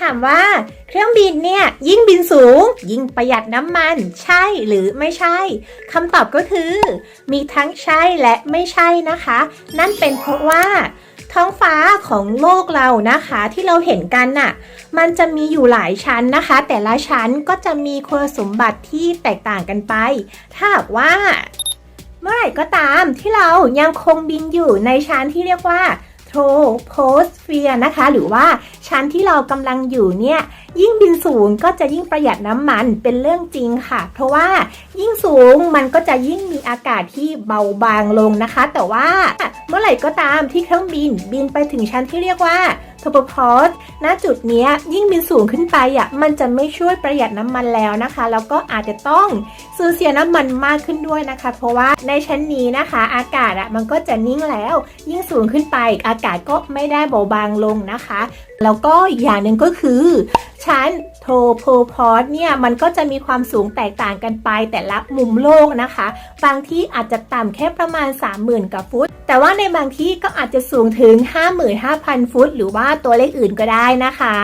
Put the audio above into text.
ถามว่าเครื่องบินเนี่ยยิ่งบินสูง ยิ่งประหยัดน้ำมันใช่หรือไม่ใช่คำตอบก็คือ มีทั้งใช่และไม่ใช่นะคะ นั่นเป็นเพราะว่า ท้องฟ้าของโลกเรานะคะที่เราเห็นกันน่ะมันจะมีอยู่หลายชั้นนะคะ แต่ละชั้นก็จะมีคุณสมบัติที่แตกต่างกันไป ถ้าหากว่า เมื่อไหร่ก็ตามที่เรายังคงบินอยู่ในชั้นที่เรียกว่า โทรโพสเฟียนะคะ หรือว่าชั้นที่เรากำลังอยู่เนี่ยยิ่งบินสูงก็จะยิ่งประหยัดน้ำมันเป็นเรื่องจริงค่ะ เพราะว่ายิ่งสูงมันก็จะยิ่งมีอากาศที่เบาบางลงนะคะ แต่ว่าเมื่อไหร่ก็ตามที่เครื่องบินบินไปถึงชั้นที่เรียกว่า โทรโพสณจุดเนี้ยยิ่งบินสูงขึ้นไปอะมันจะไม่ช่วยประหยัดน้ำมันแล้วนะคะ แล้วก็อาจจะต้องสูญเสียน้ำมันมากขึ้นด้วยนะคะ เพราะว่าในชั้นนี้นะคะ อากาศอะมันก็จะนิ่งแล้ว ยิ่งสูงขึ้นไป อากาศก็ไม่ได้เบาบางลงนะคะ แล้วก็อีกอย่างหนึ่งก็คือ ชั้นโทโพพอสเนี่ยมันก็จะมีความสูงแตกต่างกันไปแต่ละมุมโลกนะคะ บางที่อาจจะต่ำแค่ประมาณ 30,000กับฟุต แต่ว่าในบางที่ก็อาจจะสูงถึง 55,000 ฟุต หรือว่าตัวเลขอื่นก็ได้นะคะ